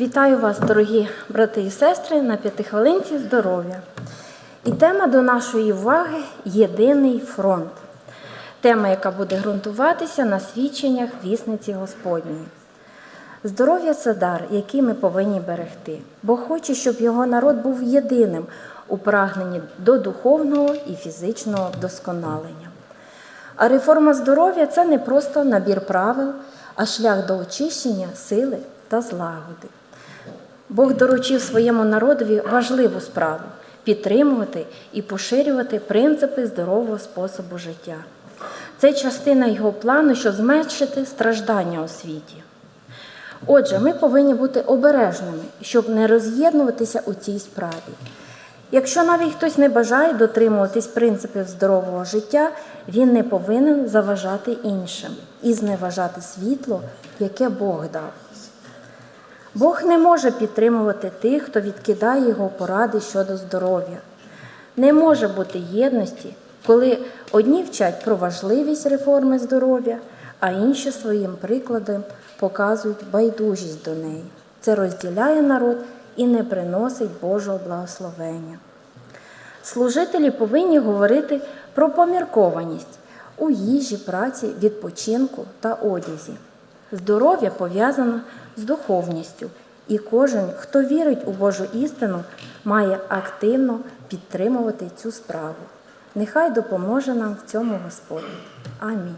Вітаю вас, дорогі брати і сестри, на п'ятихвилинці здоров'я. І тема до нашої уваги єдиний фронт. Тема, яка буде ґрунтуватися на свідченнях вісниці Господньої. Здоров'я це дар, який ми повинні берегти, бо хоче, щоб його народ був єдиним у прагненні до духовного і фізичного вдосконалення. А реформа здоров'я це не просто набір правил, а шлях до очищення, сили та злагоди. Бог доручив своєму народові важливу справу підтримувати і поширювати принципи здорового способу життя. Це частина його плану, щоб зменшити страждання у світі. Отже, ми повинні бути обережними, щоб не роз'єднуватися у цій справі. Якщо навіть хтось не бажає дотримуватись принципів здорового життя, він не повинен заважати іншим і зневажати світло, яке Бог дав. Бог не може підтримувати тих, хто відкидає його поради щодо здоров'я. Не може бути єдності, коли одні вчать про важливість реформи здоров'я, а інші своїм прикладом показують байдужість до неї. Це розділяє народ і не приносить Божого благословення. Служителі повинні говорити про поміркованість у їжі, праці, відпочинку та одязі. Здоров'я пов'язано з духовністю, і кожен, хто вірить у Божу істину, має активно підтримувати цю справу. Нехай допоможе нам в цьому Господь. Амінь.